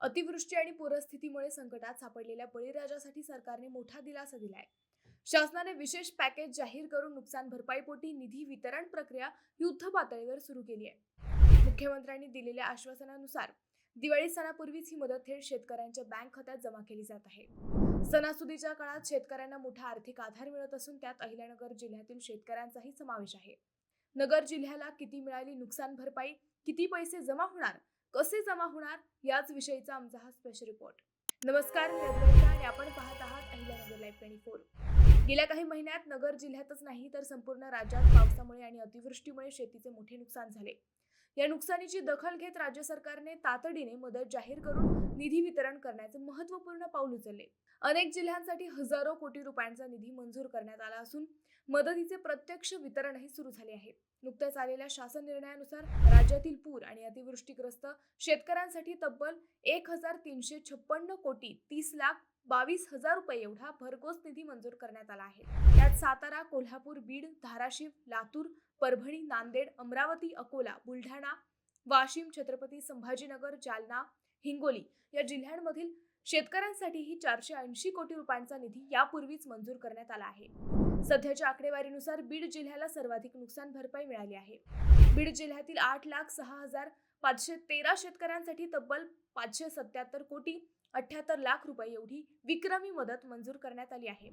अतिवृष्टी आणि पूरस्थितीमुळे संकटात सापडलेल्या बळीराजासाठी सरकारने मोठा दिलासा दिलाय. शासनाने विशेष पॅकेज जाहीर करून नुकसान भरपाईपोटी निधी वितरण प्रक्रिया युद्ध पातळीवर सुरू केली आहे. मुख्यमंत्र्यांनी दिलेल्या आश्वासनानुसार दिवाळी सणापूर्वीच ही मदत थेट शेतकऱ्यांच्या बँक खात्यात जमा केली जात आहे. सणासुदीच्या काळात शेतकऱ्यांना मोठा आर्थिक आधार मिळत असून त्यात अहिल्यानगर जिल्ह्यातील शेतकऱ्यांचाही समावेश आहे. नगर जिल्ह्याला किती मिळाली नुकसान भरपाई किती पैसे जमा होणार कसे जमा होणार याच विषयीचा आमचा हा स्पेशल रिपोर्ट नमस्कार मी आणि आपण पाहत आहात अहिल्यानगर लाईव्ह ट्वेंटी फोर गेल्या काही महिन्यात नगर जिल्ह्यातच नाही तर संपूर्ण राज्यात पावसामुळे आणि अतिवृष्टीमुळे शेतीचे मोठे नुकसान झाले. या नुकसानीची दखल घेत राज्य सरकारने तातडीने मदत जाहीर करून निधी वितरण करण्याचे महत्त्वपूर्ण पाऊल उचलले. अनेक जिल्ह्यांसाठी हजारो कोटी रुपयांचा निधी मंजूर करण्यात आला असून मदतीचे प्रत्यक्ष वितरणही सुरू झाले आहे. नुकत्याच आलेल्या शासन निर्णयानुसार राज्यातील पूर आणि अतिवृष्टीग्रस्त शेतकऱ्यांसाठी तब्बल एक हजार तीनशे छप्पन्न कोटी तीस लाख बावीस हजार रुपये एवढा भरघोस निधी मंजूर करण्यात आला आहे. त्यात सातारा कोल्हापूर बीड धाराशिव लातूर परभणी नांदेड अमरावती अकोला बुलढाणा वाशिम छत्रपती संभाजीनगर जालना हिंगोली या जिल्ह्यांमधील शेतकऱ्यांसाठीही चारशे ऐंशी कोटी रुपयांचा निधी यापूर्वीच मंजूर करण्यात आला आहे. सध्याच्या आकडेवारीनुसार बीड जिल्ह्याला सर्वाधिक नुकसान भरपाई मिळाली आहे. बीड जिल्ह्यातील आठ लाख सहा हजार पाचशे तेरा शेतकऱ्यांसाठी तब्बल पाचशे सत्याहत्तर कोटी अठ्याहत्तर लाख रुपये एवढी विक्रमी मदत मंजूर करण्यात आली आहे.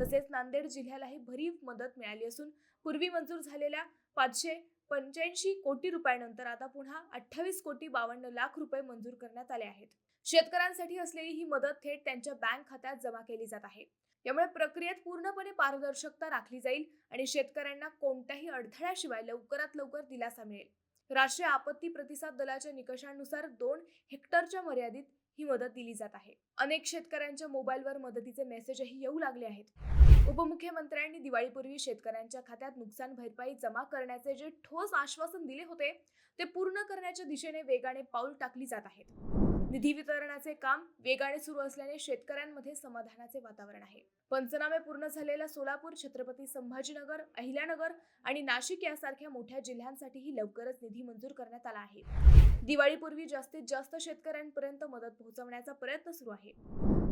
तसेच नांदेड जिल्ह्यालाही भरीव मदत मिळाली असून पूर्वी मंजूर झालेल्या पाचशे पंच्याऐंशी कोटी रुपयानंतर आता पुन्हा अठ्ठावीस कोटी बावन्न लाख रुपये मंजूर करण्यात आले आहेत. शेतकऱ्यांसाठी असलेली ही मदत थेट त्यांच्या बँक खात्यात जमा केली जात आहे. यामुळे प्रक्रियेत पूर्णपणे पारदर्शकता राखली जाईल आणि शेतकऱ्यांना कोणत्याही अडथळ्याशिवाय लवकरात लवकर दिलासा मिळेल. राष्ट्रीय आपत्ती प्रतिसाद दलाच्या निकषांनुसार दोन हेक्टरच्या मर्यादित ही मदत दिली जात आहे. अनेक शेतकऱ्यांच्या मोबाईलवर मदतीचे मेसेजही येऊ लागले आहेत. उपमुख्यमंत्र्यांनी दिवाळीपूर्वी शेतकऱ्यांच्या खात्यात नुकसान भरपाई जमा करण्याचे जे ठोस आश्वासन दिले होते ते पूर्ण करण्याच्या दिशेने वेगाने पाऊल टाकली जात आहेत. निधी वितरणाचे काम वेगाने सुरू असल्याने शेतकऱ्यांमध्ये समाधानाचे वातावरण आहे. पंचनामे पूर्ण झालेल्या सोलापूर छत्रपती संभाजीनगर अहिल्यानगर आणि नाशिक यासारख्या मोठ्या जिल्ह्यांसाठीही लवकरच निधी मंजूर करण्यात आला आहे. दिवाळीपूर्वी जास्तीत जास्त शेतकऱ्यांपर्यंत मदत पोहोचवण्याचा प्रयत्न सुरू आहे.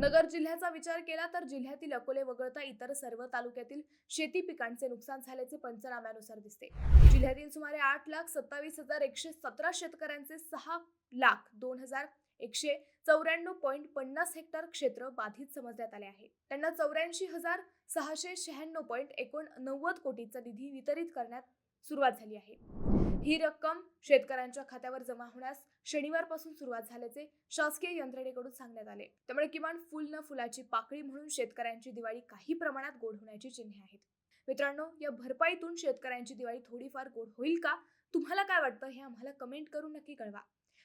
नगर जिल्ह्याचा विचार केला तर जिल्ह्यातील अकोले वगळता इतर सर्व तालुक्यातील शेती पिकांचे नुकसान झाल्याचे पंचनाम्यानुसार दिसते. जिल्ह्यातील सुमारे आठ लाख सत्तावीस हजार एकशे सतरा शेतकऱ्यांचे सहा लाख दोन हजार एकशे चौऱ्याण्णव पॉईंट पन्नास हेक्टर क्षेत्र बाधित समजण्यात आले आहे. त्यांना चौऱ्याऐंशी हजार सहाशे शहाण्णव पॉईंट एकोणनव्वद कोटीचा निधी वितरित करण्यात सुरुवात झाली आहे. ही रक्कम शेतकऱ्यांच्या खात्यावर जमा होण्यास शनिवारपासून सुरुवात झाल्याचे शासकीय यंत्रणेकडून सांगण्यात आले. त्यामुळे किमान फुल न फुलाची पाकळी म्हणून शेतकऱ्यांची दिवाळी काही प्रमाणात गोड होण्याची चिन्हे आहेत. मित्रांनो या भरपाईतून शेतकऱ्यांची दिवाळी थोडीफार गोड होईल का? तुम्हाला काय वाटतं हे आम्हाला कमेंट करून नक्की कळवा.